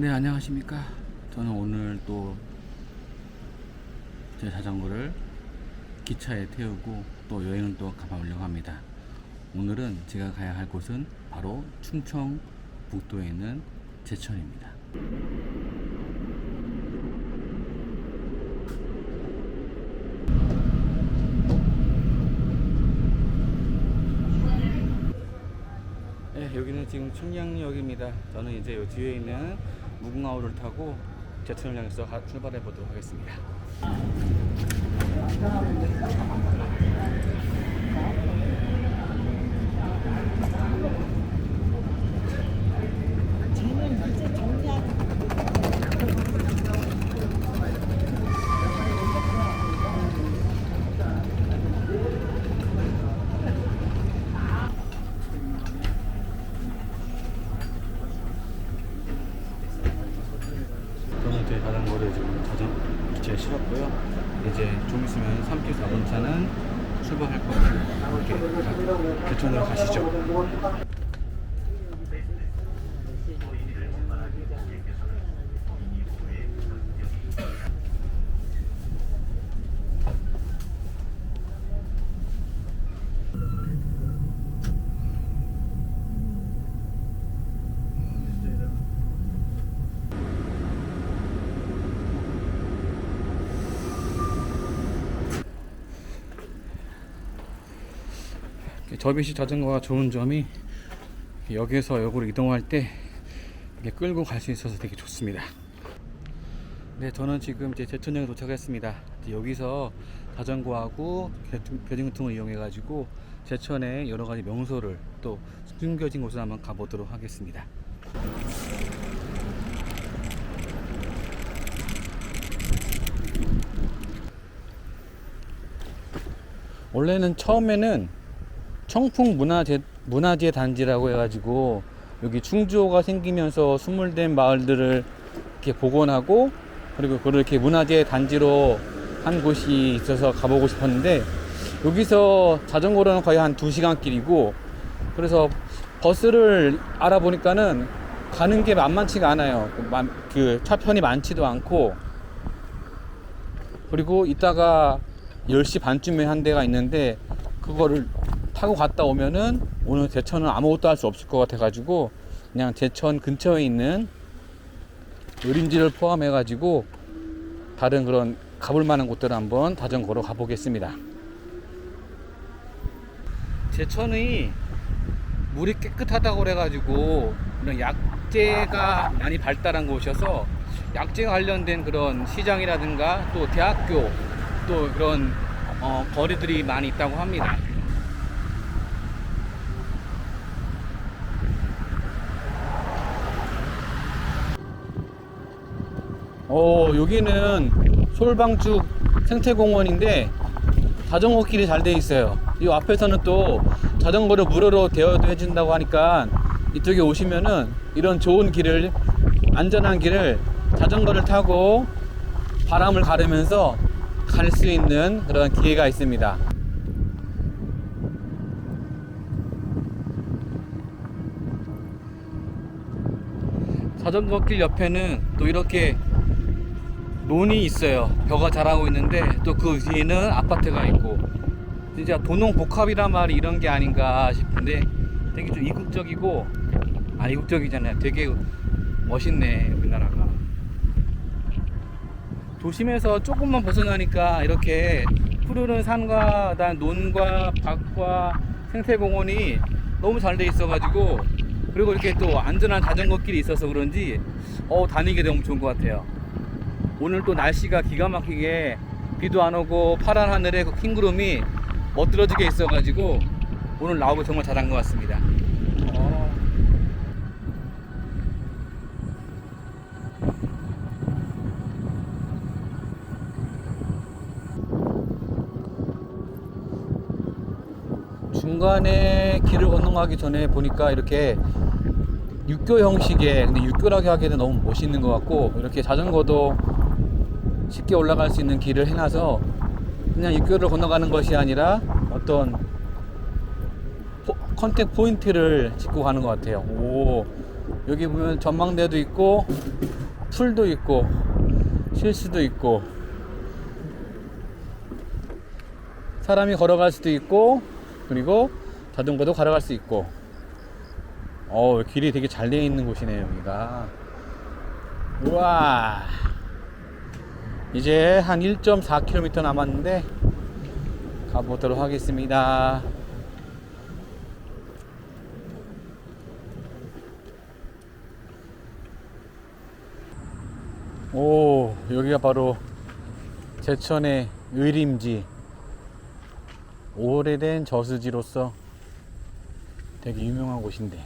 네 안녕하십니까. 저는 오늘 또 제 자전거를 기차에 태우고 또 여행을 또 가보려고 합니다. 오늘은 제가 가야 할 곳은 바로 충청 북도에 있는 제천입니다. 네, 여기는 지금 청량역입니다. 저는 이제 요 뒤에 있는 무궁화호를 타고 제천을 향해서 가- 출발해 보도록 하겠습니다. 쟤는 이제 정리하고 저는 제 자전거를 지금 자전 기차에 실었고요. 이제 좀 있으면 3km 4번차는 출발할 거예요. 이렇게 제천으로 가시죠. 접이식 자전거가 좋은 점이 역에서 역으로 이동할 때 끌고 갈 수 있어서 되게 좋습니다. 네, 저는 지금 이제 제천역에 도착했습니다. 여기서 자전거하고 교통- 교통을 이용해 가지고 제천의 여러 가지 명소를 또 숨겨진 곳을 한번 가보도록 하겠습니다. 원래는 처음에는 청풍 문화재 문화재 단지라고 해가지고 여기 충주호가 생기면서 수몰된 마을들을 이렇게 복원하고 그리고 그걸 이렇게 문화재 단지로 한 곳이 있어서 가보고 싶었는데 여기서 자전거로는 거의 한 2시간 길이고 그래서 버스를 알아보니까는 가는 게 만만치가 않아요. 그 만- 그 차편이 많지도 않고 그리고 이따가 10시 반쯤에 한 대가 있는데 그거를 타고 갔다 오면은 오늘 제천은 아무것도 할 수 없을 것 같아 가지고 그냥 제천 근처에 있는 의림지를 포함해 가지고 다른 그런 가볼 만한 곳들을 한번 자전거로 가보겠습니다. 제천이 물이 깨끗하다고 그래가지고 이런 약재가 많이 발달한 곳이어서 약재 관련된 그런 시장이라든가 또 대학교 또 그런 어, 거리들이 많이 있다고 합니다. 어 여기는 솔방죽 생태공원인데 자전거 길이 잘 돼 있어요. 이 앞에서는 또 자전거를 무료로 대여도 해준다고 하니까 이쪽에 오시면은 이런 좋은 길을 안전한 길을 자전거를 타고 바람을 가르면서 갈 수 있는 그런 기회가 있습니다. 자전거 길 옆에는 또 이렇게 논이 있어요. 벼가 자라고 있는데 또그 뒤에는 아파트가 있고 진짜 도농 복합이란 말이 이런 게 아닌가 싶은데 되게 좀 이국적이고 아 이국적이잖아요. 되게 멋있네 우리나라가. 도심에서 조금만 벗어나니까 이렇게 푸르른 산과 그다음 논과 밭과 생태공원이 너무 잘 돼 있어가지고 그리고 이렇게 또 안전한 자전거 길이 있어서 그런지 어 다니기 너무 좋은 것 같아요. 오늘 또 날씨가 기가 막히게 비도 안 오고 파란 하늘에 그 흰 구름이 멋들어지게 있어가지고 오늘 나오고 정말 잘한 것 같습니다. 어. 중간에 길을 건너가기 전에 보니까 이렇게 육교 형식의 근데 육교라고 하기에는 너무 멋있는 것 같고 이렇게 자전거도 쉽게 올라갈 수 있는 길을 해놔서 그냥 육교를 건너가는 것이 아니라 어떤 포- 컨택 포인트를 짚고 가는 것 같아요. 오 여기 보면 전망대도 있고 풀도 있고 실수도 있고 사람이 걸어갈 수도 있고 그리고 자전거도 걸어갈 수 있고. 어 길이 되게 잘 되어 있는 곳이네요 여기가. 우와 이제 한 1.4km 남았는데 가보도록 하겠습니다. 오 여기가 바로 제천의 의림지. 오래된 저수지로서 되게 유명한 곳인데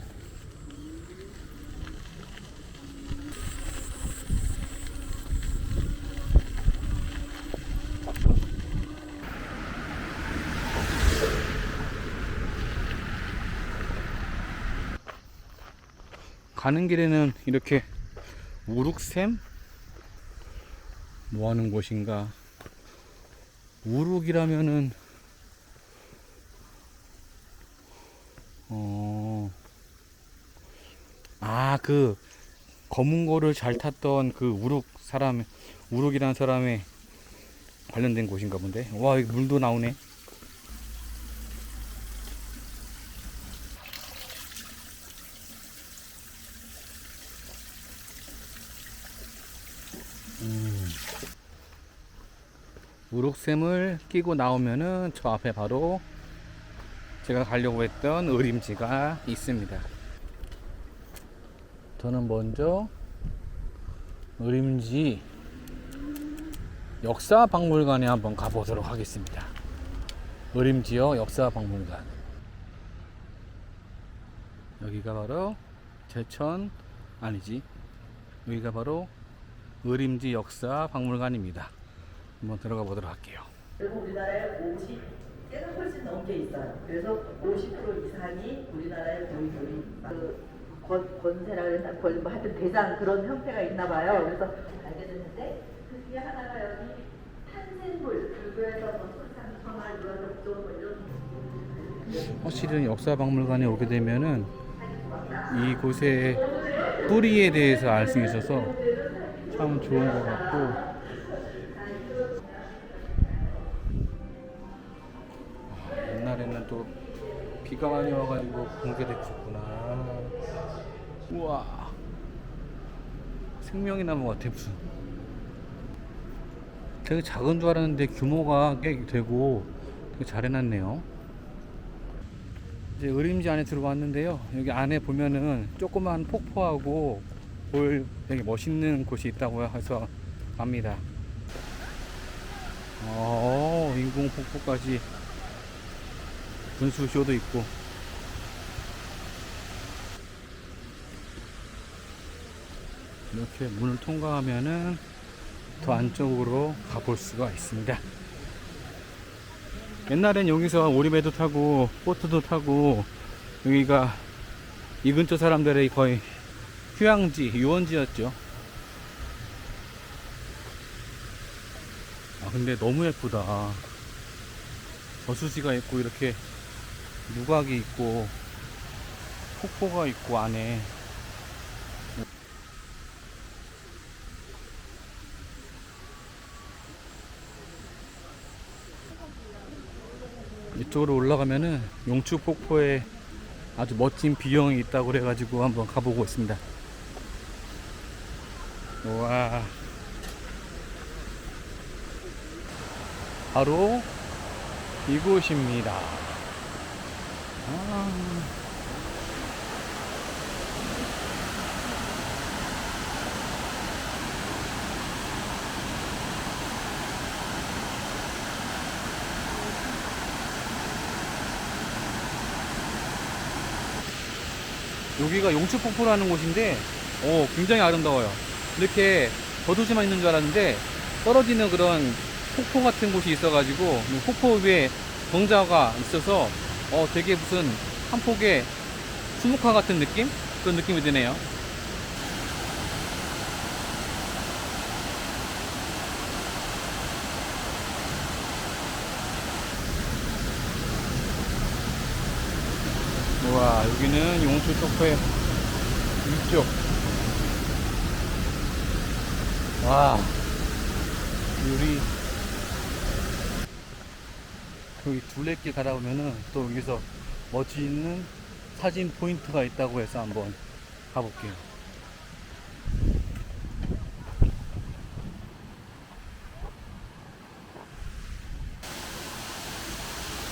가는 길에는 이렇게 우룩샘 뭐 하는 곳인가 우룩이라면은 어, 아, 그, 검은 고를 잘 탔던 그 우룩 사람, 우룩이라는 사람에 관련된 곳인가 본데. 와, 여기 물도 나오네. 우룩샘을 끼고 나오면은 저 앞에 바로 제가 가려고 했던 의림지가 있습니다. 저는 먼저 의림지 역사박물관에 한번 가보도록 하겠습니다. 의림지역 역사박물관. 여기가 바로 제천 아니지. 여기가 바로 의림지 역사박물관입니다. 한번 들어가 보도록 할게요. 그리고 우리나라에 50개가 훨씬 넘게 있어요. 그래서 50% 이상이 우리나라의 고인돌이 그 권, 권세라 그랬나? 권, 뭐 하여튼 대장 그런 형태가 있나 봐요. 그래서 알게 됐는데 그 중에 하나가 여기 탄생물, 불교에서 뭐 천하, 뭐 이런 확실히 역사박물관에 오게 되면은 이곳의 뿌리에 대해서 알 수 있어서 참 좋은 것 같고 비가 많이 와가지고 붕괴됐었구나. 우와. 생명이 나무 같아 무슨. 되게 작은 줄 알았는데 규모가 꽤 되고 되게 잘 해놨네요. 이제 의림지 안에 들어왔는데요. 여기 안에 보면은 조그만 폭포하고 볼 되게 멋있는 곳이 있다고 해서 갑니다. 어, 인공 폭포까지 분수쇼도 있고. 이렇게 문을 통과하면은 더 안쪽으로 가볼 수가 있습니다. 옛날엔 여기서 오리배도 타고 보트도 타고 여기가 이 근처 사람들의 거의 휴양지, 유원지였죠. 아 근데 너무 예쁘다. 저수지가 있고 이렇게 누각이 있고 폭포가 있고 안에 이쪽으로 올라가면은 용추 폭포에 아주 멋진 비경이 있다고 그래가지고 한번 가보고 있습니다. 와. 바로 이곳입니다. 아. 여기가 용추폭포라는 곳인데, 오, 굉장히 아름다워요. 이렇게 겉옷이만 있는 줄 알았는데, 떨어지는 그런 폭포 같은 곳이 있어 가지고, 이 폭포 위에 정자가 있어서, 어, 되게 무슨 한 폭의 수묵화 같은 느낌? 그런 느낌이 드네요. 우와, 여기는 용추폭포의 위쪽. 와, 우리 여기 둘레길 가다 보면은 또 여기서 멋있는 사진 포인트가 있다고 해서 한번 가볼게요.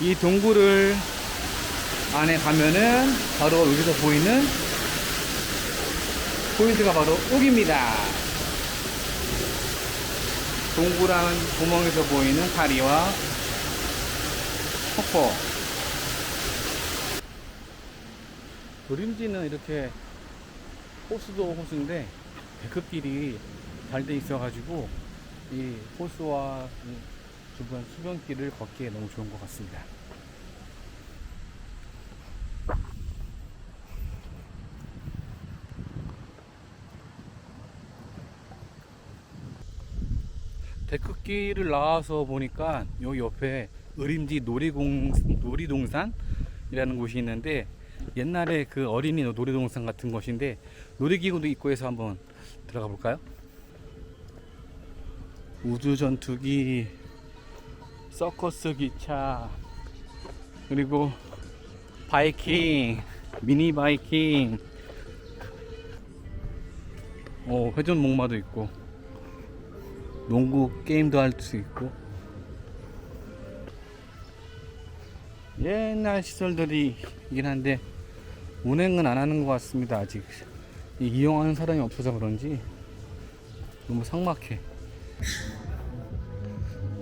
이 동굴을 안에 가면은 바로 여기서 보이는 포인트가 바로 여기입니다. 동그란 구멍에서 보이는 다리와 폭포. 그림지는 이렇게 호수도 호수인데 데크길이 잘 돼 있어 가지고 이 호수와 이 주변 수변길을 걷기에 너무 좋은 것 같습니다. 데크길을 나와서 보니까 여기 옆에 의림지 놀이공, 놀이동산이라는 곳이 있는데 옛날에 그 어린이 놀이동산 같은 곳인데 놀이기구도 있고 해서 한번 들어가 볼까요? 우주 전투기, 서커스 기차, 그리고 바이킹, 미니 바이킹, 어, 회전 목마도 있고, 농구 게임도 할 수 있고, 옛날 시설들이긴 한데, 운행은 안 하는 것 같습니다, 아직. 이- 이용하는 사람이 없어서 그런지, 너무 삭막해.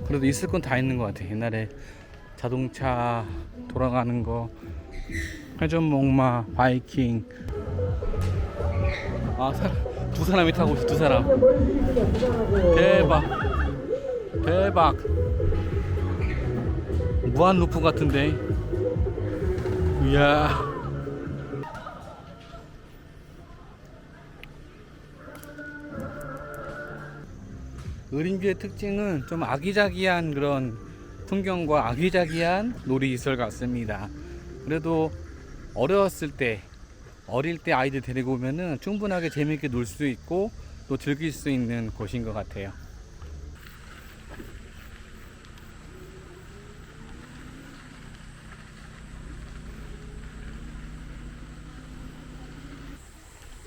그래도 있을 건 다 있는 것 같아. 옛날에 자동차 돌아가는 거, 회전 목마, 바이킹. 아, 사, 두 사람이 타고 있어, 두 사람. 대박. 대박. 무한 루프 같은데. 이야. 의림주의 특징은 좀 아기자기한 그런 풍경과 아기자기한 놀이시설 같습니다. 그래도 어렸을 때, 어릴 때 아이들 데리고 오면은 충분하게 재밌게 놀 수 있고 또 즐길 수 있는 곳인 것 같아요.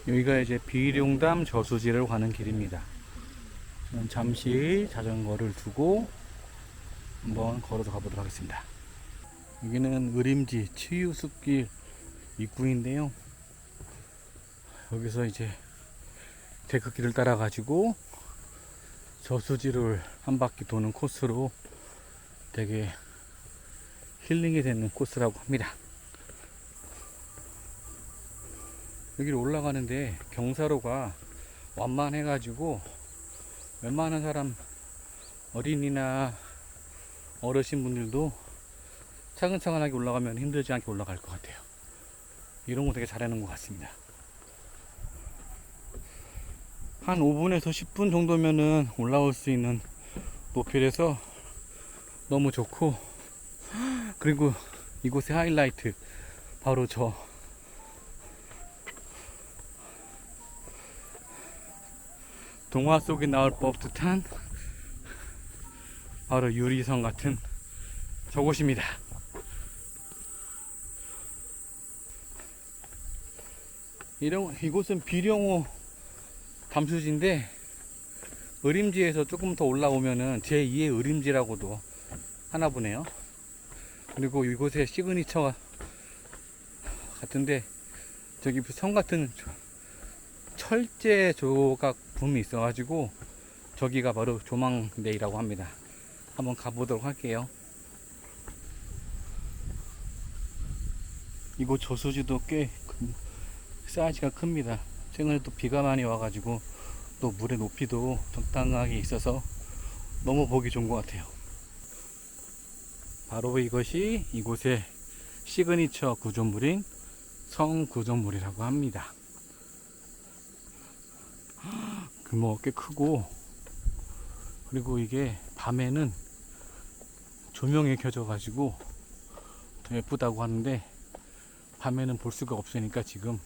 여기가 이제 비룡담 저수지를 가는 길입니다. 저는 잠시 자전거를 두고 한번 걸어서 가보도록 하겠습니다. 여기는 의림지 치유숲길 입구인데요. 여기서 이제 데크길을 따라 가지고 저수지를 한 바퀴 도는 코스로 되게 힐링이 되는 코스라고 합니다. 여기를 올라가는데 경사로가 완만해 가지고 웬만한 사람 어린이나 어르신 분들도 차근차근하게 올라가면 힘들지 않게 올라갈 것 같아요. 이런 거 되게 잘하는 것 같습니다. 한 5분에서 10분 정도면은 올라올 수 있는 높이라서 너무 좋고 그리고 이곳의 하이라이트 바로 저 동화 속에 나올 법듯한 바로 유리성 같은 저곳입니다. 이런 이곳은 비룡호 담수지인데 의림지에서 조금 더 올라오면은 제2의 의림지라고도 하나 보네요. 그리고 이곳에 시그니처 같은데 저기 성 같은 철제 조각 붐이 있어가지고 저기가 바로 조망대이라고 합니다. 한번 가보도록 할게요. 이곳 저수지도 꽤 큰- 사이즈가 큽니다. 최근에 또 비가 많이 와가지고 또 물의 높이도 적당하게 있어서 너무 보기 좋은 것 같아요. 바로 이것이 이곳의 시그니처 구조물인 성 구조물이라고 합니다. 규모가 꽤 크고 그리고 이게 밤에는 조명이 켜져 가지고 더 예쁘다고 하는데 밤에는 볼 수가 없으니까 지금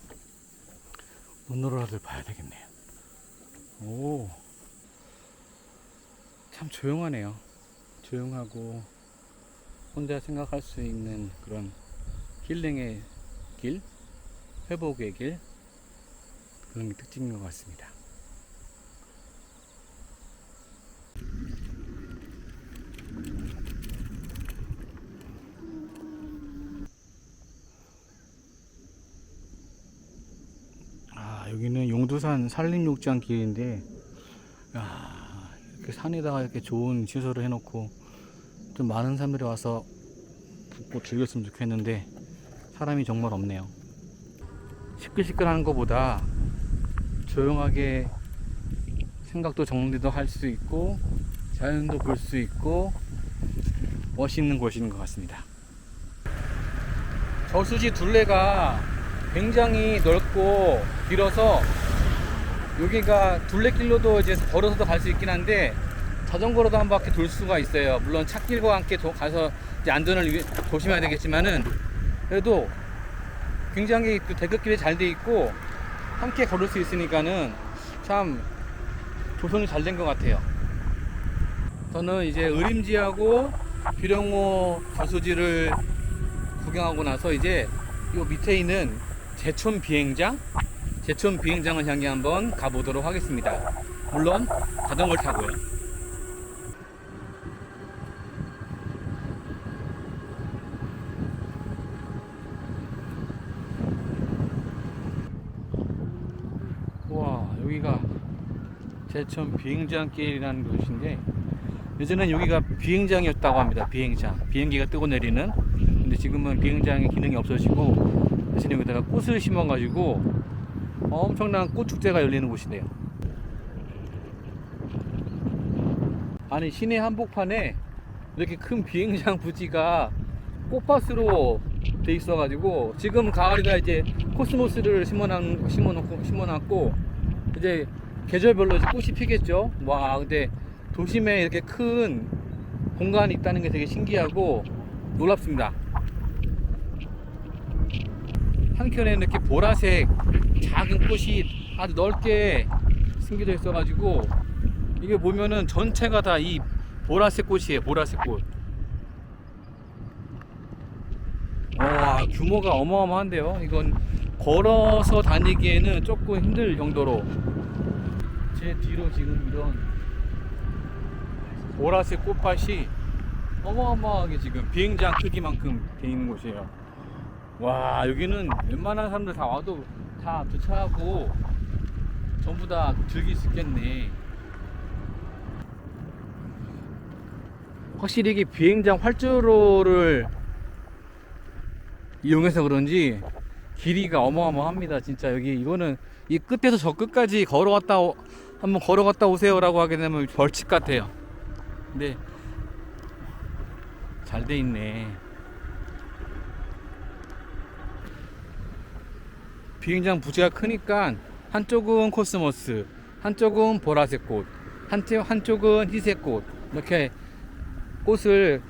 눈으로라도 봐야 되겠네요 오 참 조용하네요. 조용하고 혼자 생각할 수 있는 그런 힐링의 길, 회복의 길 그런 게 특징인 것 같습니다. 아 용두산 산림욕장 길인데 야 이렇게 산에다가 이렇게 좋은 시설을 해놓고 좀 많은 사람들이 와서 붓고 즐겼으면 좋겠는데 사람이 정말 없네요. 시끌시끌하는 것보다 조용하게 생각도 정리도 할 수 있고 자연도 볼 수 있고 멋있는 곳인 것 같습니다. 저수지 둘레가 굉장히 넓고 길어서 여기가 둘레길로도 이제 걸어서도 갈 수 있긴 한데 자전거로도 한 바퀴 돌 수가 있어요. 물론 찻길과 함께 도- 가서 안전을 위- 조심해야 되겠지만은 그래도 굉장히 그 대극길이 잘 돼 있고 함께 걸을 수 있으니까는 참 조성이 잘 된 것 같아요. 저는 이제 의림지하고 비령호 저수지를 구경하고 나서 이제 요 밑에 있는 제촌 비행장, 제촌 비행장을 향해 한번 가보도록 하겠습니다. 물론 자전거를 타고요. 와 여기가 제천 비행장길이라는 곳인데 예전엔 여기가 비행장이었다고 합니다 비행장 비행기가 뜨고 내리는 근데 지금은 비행장의 기능이 없어지고 대신 여기다가 꽃을 심어 가지고 엄청난 꽃 축제가 열리는 곳이네요. 아니 시내 한복판에 이렇게 큰 비행장 부지가 꽃밭으로 돼 있어 가지고 지금 가을이라 이제 코스모스를 심어놓, 심어놓고 심어놨고 이제 계절별로 이제 꽃이 피겠죠? 와 근데 도심에 이렇게 큰 공간이 있다는 게 되게 신기하고 놀랍습니다. 한켠에는 이렇게 보라색 작은 꽃이 아주 넓게 숨겨져 있어 가지고 이게 보면은 전체가 다 이 보라색 꽃이에요 보라색 꽃. 와 규모가 어마어마한데요. 이건 걸어서 다니기에는 조금 힘들 정도로 제 뒤로 지금 이런 보라색 꽃밭이 어마어마하게 지금 비행장 크기만큼 돼 있는 곳이에요. 와 여기는 웬만한 사람들 다 와도 다 주차하고 전부 다 즐길 수 있겠네 확실히 이게 비행장 활주로를 이용해서 그런지 길이가 어마어마합니다. 진짜 여기 이거는 이 끝에서 저 끝까지 걸어갔다 오- 한번 걸어갔다 오세요라고 하게 되면 벌칙 같아요. 근데 잘 돼 있네. 비행장 부지가 크니까 한쪽은 코스모스, 한쪽은 보라색 꽃, 한쪽 한쪽은 희색 꽃 이렇게 꽃을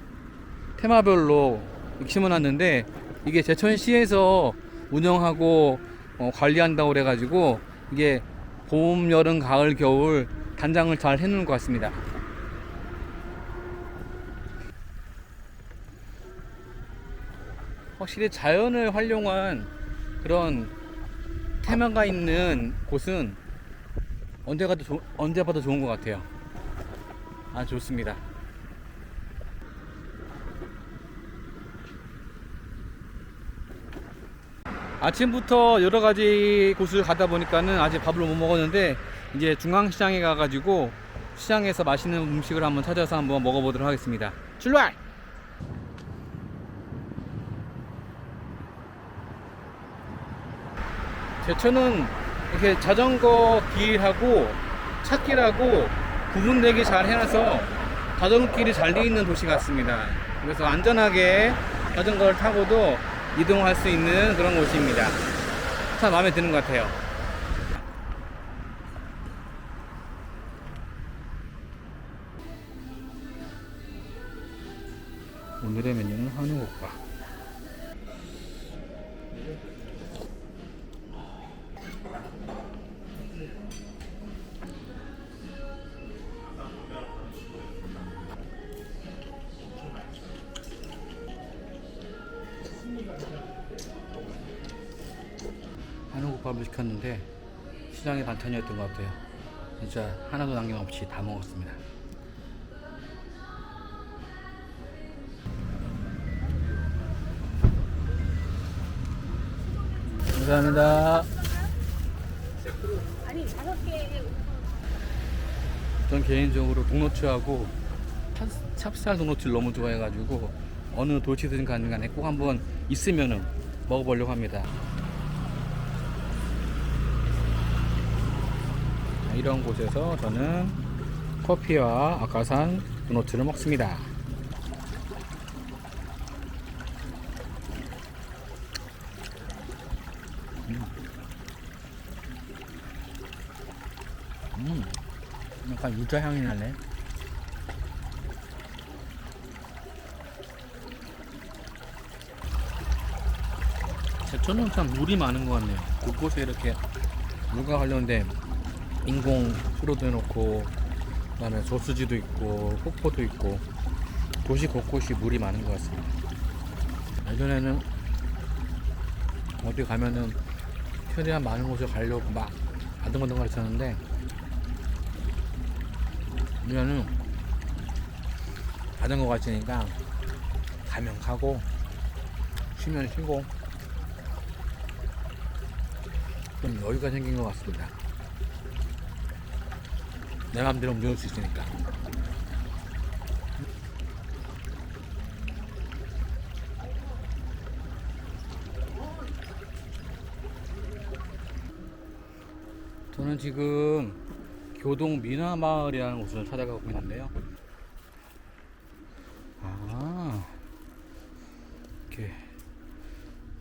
테마별로 심어놨는데 이게 제천시에서 운영하고 어, 관리한다고 그래가지고 이게 봄, 여름, 가을, 겨울 단장을 잘 해놓은 것 같습니다. 확실히 자연을 활용한 그런 테마가 있는 곳은 언제 가도 조- 언제 봐도 좋은 것 같아요. 아 좋습니다. 아침부터 여러 가지 곳을 가다 보니까는 아직 밥을 못 먹었는데 이제 중앙시장에 가가지고 시장에서 맛있는 음식을 한번 찾아서 한번 먹어보도록 하겠습니다. 출발! 제천은 이렇게 자전거 길하고 찻길하고 구분되게 잘 해놔서 자전거 길이 잘 돼 있는 도시 같습니다. 그래서 안전하게 자전거를 타고도 이동할 수 있는 그런 곳입니다. 참 마음에 드는 것 같아요. 오늘의 메뉴는 한우국밥. 시켰는데 시장의 반찬이었던 것 같아요. 진짜 하나도 남김없이 다 먹었습니다. 감사합니다. 전 개인적으로 도너츠하고 찹- 찹쌀 도너츠를 너무 좋아해가지고 어느 도시든 가는 간에 꼭 한번 있으면은 먹어보려고 합니다. 이런 곳에서 저는 커피와 아까 산 도너츠를 먹습니다. 음, 약간 유자 향이 나네. 제천은 참 물이 많은 것 같네요. 곳곳에 이렇게 물과 관련된 인공 수로도 해놓고, 그다음에 저수지도 있고, 폭포도 있고, 도시 곳곳이 물이 많은 것 같습니다. 예전에는 어디 가면은 최대한 많은 곳을 가려고 막 아등바등 했었는데, 우리는 자전거 갔으니까 가면 가고 쉬면 쉬고 좀 여유가 생긴 것 같습니다. 내 마음대로 움직일 수 있으니까. 저는 지금 교동 미나마을이라는 곳을 찾아가고 있는데요. 아, 이렇게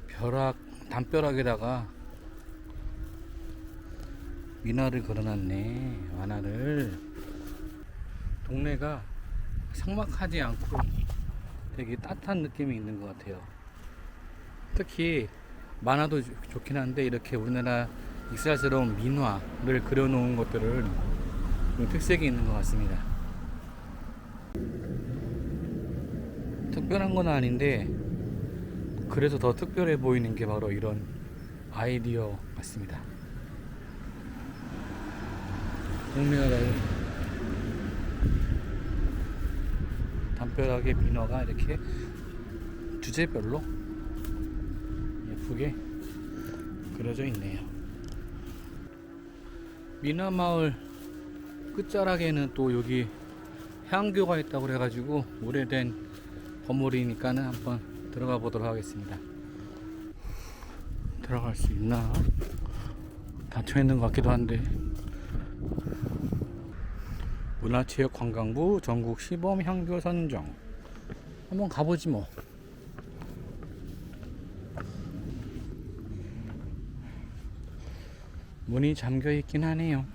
벼락, 담벼락에다가 미나를 걸어놨네. 완화를. 동네가 삭막하지 않고 되게 따뜻한 느낌이 있는 것 같아요. 특히 만화도 좋- 좋긴 한데 이렇게 우리나라 익살스러운 민화를 그려놓은 것들을 좀 특색이 있는 것 같습니다. 특별한 건 아닌데 그래서 더 특별해 보이는 게 바로 이런 아이디어 같습니다. 동네가 담벼락의 민화가 이렇게 주제별로 예쁘게 그려져 있네요. 미나마을 끝자락에는 또 여기 향교가 있다고 그래가지고 오래된 건물이니까는 한번 들어가 보도록 하겠습니다. 들어갈 수 있나? 닫혀 있는 것 같기도 한데. 문화체육관광부 전국 시범 향교 선정. 한번 가보지 뭐. 문이 잠겨 있긴 하네요.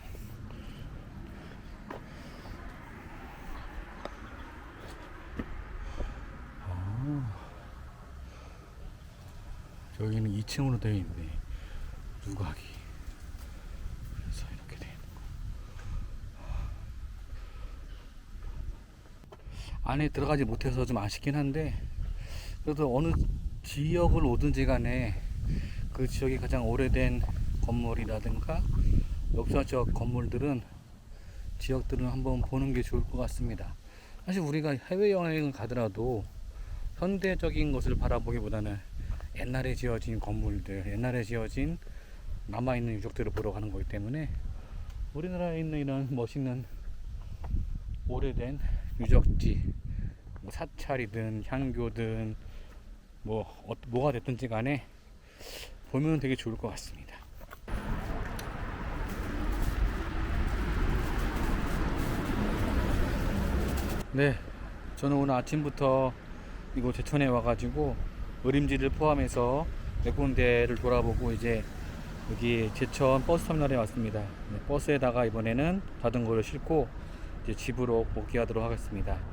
아, 여기는 2층으로 되어 있네. 누가기. 그래서 이렇게 돼. 있는 거. 안에 들어가지 못해서 좀 아쉽긴 한데 그래도 어느 지역을 오든지 간에 그 지역이 가장 오래된 건물이라든가 역사적 건물들은 지역들은 한번 보는 게 좋을 것 같습니다. 사실 우리가 해외여행을 가더라도 현대적인 것을 바라보기보다는 옛날에 지어진 건물들, 옛날에 지어진 남아있는 유적들을 보러 가는 거기 때문에 우리나라에 있는 이런 멋있는 오래된 유적지, 뭐 사찰이든 향교든 뭐 어, 뭐가 됐든지 간에 보면 되게 좋을 것 같습니다. 네, 저는 오늘 아침부터 이곳 제천에 와가지고 의림지를 포함해서 몇 군데를 돌아보고 이제 여기 제천 버스 터미널에 왔습니다. 네, 버스에다가 이번에는 자전거를 싣고 이제 집으로 복귀하도록 하겠습니다.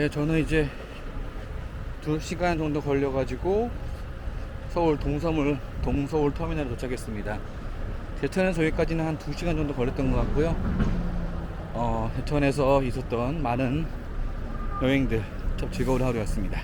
네, 저는 이제 2시간 정도 걸려가지고 서울 동서울, 동서울 터미널에 도착했습니다. 대천에서 여기까지는 한 2시간 정도 걸렸던 것 같고요. 어, 대천에서 있었던 많은 여행들 참 즐거운 하루였습니다.